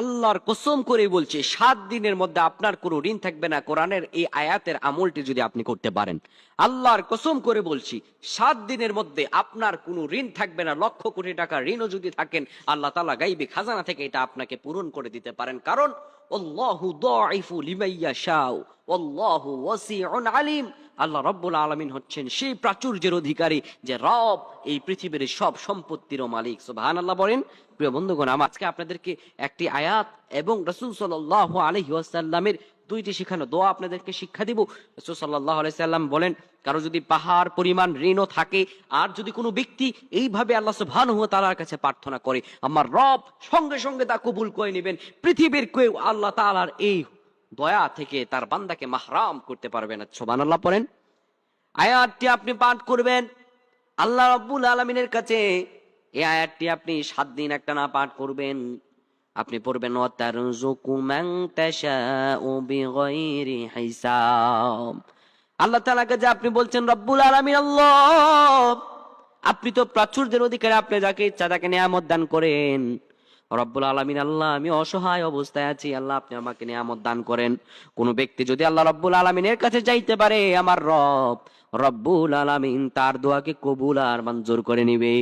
আল্লাহর কসম করে বলছে, সাত দিনের মধ্যে আপনার কোনো ঋণ থাকবে না। কোরআনের এই আয়াতের আমলটি যদি আপনি করতে পারেন। আল্লাহর কসম করে বলছি, সাত দিনের মধ্যে আপনার কোনো ঋণ থাকবে না। লক্ষ কোটি টাকা ঋণও যদি থাকেন, আল্লাহ তালা গাইবে খাজানা থেকে এটা আপনাকে পূরণ করে দিতে পারেন। কারণ অল্লাহু দাইফু শাও অল্লাহু ওয়াসিউন আলিম। আল্লাহ রব্বুল আলমিন হচ্ছেন সেই প্রাচুর্যের অধিকারী যে রব এই পৃথিবীর সব সম্পত্তিরও মালিক। সুবহান আল্লাহ বলেন, প্রিয় বন্ধুগণ আজকে আপনাদেরকে একটি আয়াত এবং রসুল সাল্লাহ আলহি ওয়াসাল্লামের দুইটি শিখানো দোয়া আপনাদেরকে শিক্ষা দিব। রসুল সাল্লাহ আলাইসাল্লাম বলেন, কারও যদি পাহাড়, পরিমাণ, ঋণও থাকে, আর যদি কোনো ব্যক্তি এইভাবে আল্লাহ সুবহান তালার কাছে প্রার্থনা করে, আমার রব সঙ্গে সঙ্গে তা কবুল করে নেবেন। পৃথিবীর কেউ আল্লাহ তালার এই দয়া থেকে তার বান্দাকে মাহরাম করতে পারবে না। সোবান আল্লাহ পড়েন। আয়াতটি আপনি পাঠ করবেন। আল্লাহ রব্বুল আলমিনের কাছে এই আয়াতটি আপনি সাত দিন একটা না পাঠ করবেন। আপনি পড়বেন আল্লাহ যে আপনি বলছেন, রব্বুল আলামিন আল্লাহ, আপনি তো প্রাচুর্যের অধিকারী, আপনি যাকে ইচ্ছা তাকে নিয়ামত দান করেন। রব্বুল আলমিন, আল্লাহ, আমি অসহায় অবস্থায় আছি, আল্লাহ, আপনি আমাকে নিয়ামত দান করেন। কোন ব্যক্তি যদি আল্লাহ রব্বুল আলমিনের কাছে যাইতে পারে, আমার রব রব্বুল আলমিন তার দোয়াকে কবুল আর মঞ্জুর করে নিবে।